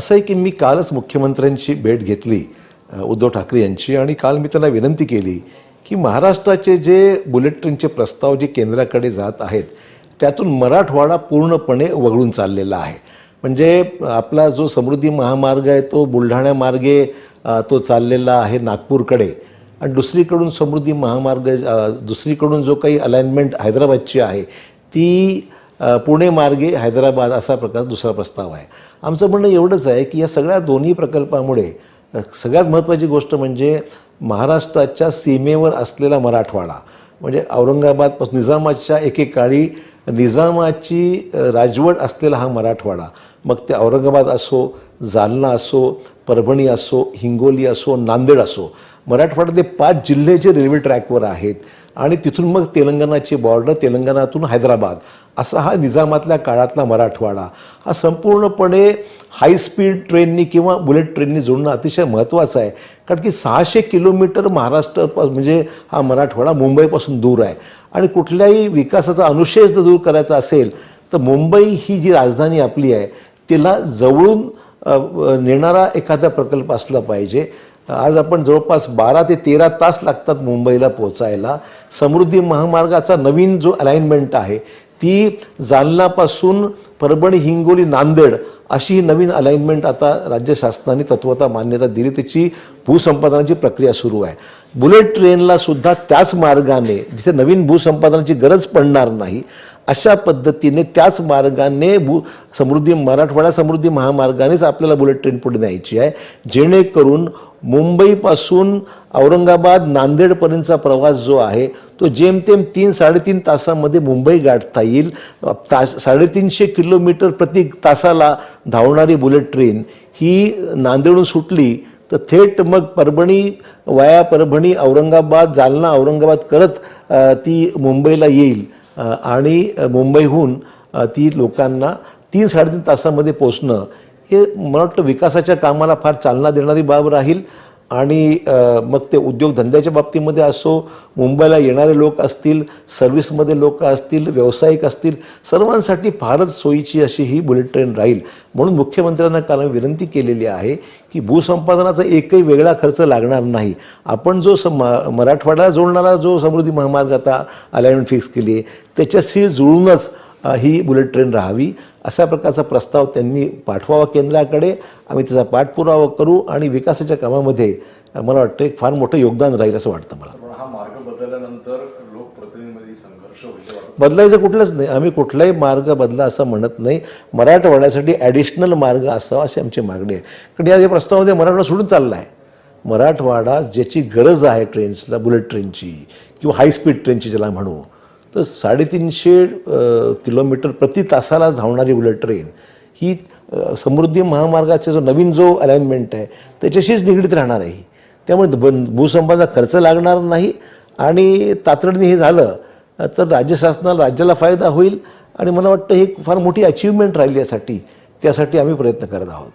असं आहे की मी कालच मुख्यमंत्र्यांची भेट घेतली उद्धव ठाकरे यांची आणि काल मी त्यांना विनंती केली की महाराष्ट्राचे जे बुलेट ट्रेनचे प्रस्ताव जे केंद्राकडे जात आहेत त्यातून मराठवाडा पूर्णपणे वगळून चाललेला आहे. म्हणजे आपला जो समृद्धी महामार्ग आहे तो बुलढाण्यामार्गे तो चाललेला आहे नागपूरकडे. आणि दुसरीकडून समृद्धी महामार्ग दुसरीकडून जो काही अलाइनमेंट हैदराबादची आहे ती पुणे मार्गे हैदराबाद असा प्रकार दुसरा प्रस्ताव आहे. आमचं म्हणणं एवढंच आहे की या सगळ्या दोन्ही प्रकल्पामुळे सगळ्यात महत्त्वाची गोष्ट म्हणजे महाराष्ट्राच्या सीमेवर असलेला मराठवाडा म्हणजे औरंगाबादपासून निजामाच्या एकेकाळी निजामाची राजवट असलेला हा मराठवाडा. मग ते औरंगाबाद असो जालना असो परभणी असो हिंगोली असो नांदेड असो मराठवाड्यातले पाच जिल्हे जे रेल्वे ट्रॅकवर आहेत आणि तिथून मग तेलंगणाची बॉर्डर तेलंगणातून हैदराबाद. असा हा निजामातल्या काळातला मराठवाडा. हा संपूर्णपणे हायस्पीड ट्रेननी किंवा बुलेट ट्रेननी जोडणं अतिशय महत्त्वाचं आहे. कारण की सहाशे किलोमीटर महाराष्ट्र म्हणजे हा मराठवाडा मुंबईपासून दूर आहे. आणि कुठल्याही विकासाचा अनुशेष जर दूर करायचा असेल तर मुंबई ही जी राजधानी आपली आहे तिला जवळून नेणारा एखादा प्रकल्प असला पाहिजे. आज आपण जवळपास बारा ते तेरा तास लागतात मुंबईला पोचायला समृद्धी महामार्गाचा नवीन जो अलाइनमेंट आहे ती जालनापासून परभणी हिंगोली नांदेड अशी ही नवीन अलाइनमेंट आता राज्य शासनाने तत्वता मान्यता दिली. त्याची भूसंपादनाची प्रक्रिया सुरू आहे. बुलेट ट्रेनला सुद्धा त्याच मार्गाने जिथे नवीन भूसंपादनाची गरज पडणार नाही अशा पद्धतीने त्याच मार्गाने भू समृद्धी मराठवाडा समृद्धी महामार्गानेच आपल्याला बुलेट ट्रेन पुढे न्यायची आहे. जेणेकरून मुंबईपासून औरंगाबाद नांदेडपर्यंतचा प्रवास जो आहे तो जेमतेम तीन साडेतीन तासामध्ये मुंबई गाठता येईल. तास साडेतीनशे किलोमीटर प्रति तासाला धावणारी बुलेट ट्रेन ही नांदेडून सुटली तर थेट मग परभणी वाया परभणी औरंगाबाद जालना औरंगाबाद करत ती मुंबईला येईल. आणि मुंबईहून ती लोकांना तीन साडेतीन तासामध्ये पोचणं हे मला वाटतं विकासाच्या कामाला फार चालना देणारी बाब राहील. आणि मग ते उद्योगधंद्याच्या बाबतीमध्ये असो मुंबईला येणारे लोक असतील सर्व्हिसमध्ये लोक असतील व्यावसायिक असतील सर्वांसाठी फारच सोयीची अशी ही बुलेट ट्रेन राहील. म्हणून मुख्यमंत्र्यांना काल आम्ही विनंती केलेली आहे की भूसंपादनाचा एकही वेगळा खर्च लागणार नाही. आपण जो सम मराठवाड्याला जोडणारा जो समृद्धी महामार्ग आता अलाइनमेंट फिक्स केली आहे त्याच्याशी जुळूनच ही बुलेट ट्रेन राहावी. अशा प्रकारचा प्रस्ताव त्यांनी पाठवावा केंद्राकडे. आम्ही त्याचा पाठपुरावा करू आणि विकासाच्या कामामध्ये मला वाटतं एक फार मोठं योगदान राहील असं वाटतं मला. हा मार्ग बदलल्यानंतर लोकप्रतिनिधीमध्ये संघर्ष बदलायचं कुठलंच नाही. आम्ही कुठलाही मार्ग बदला असं म्हणत नाही. मराठवाड्यासाठी ॲडिशनल मार्ग असावा अशी आमची मागणी आहे. कारण या या प्रस्तावामध्ये मराठवाडा सोडून चालला आहे मराठवाडा ज्याची गरज आहे ट्रेन्सला बुलेट ट्रेनची किंवा हायस्पीड ट्रेनची ज्याला म्हणू तर साडेतीनशे किलोमीटर प्रति तासाला धावणारी बुलेट ट्रेन ही समृद्धी महामार्गाचा जो नवीन जो अलाइनमेंट आहे त्याच्याशीच निगडीत राहणार आहे त्यामुळे बन भूसंपादना खर्च लागणार नाही आणि तातडीने हे झालं तर राज्य शासनाला राज्याला फायदा होईल आणि मला वाटतं ही फार मोठी अचिव्हमेंट राहिली यासाठी त्यासाठी आम्ही प्रयत्न करत आहोत.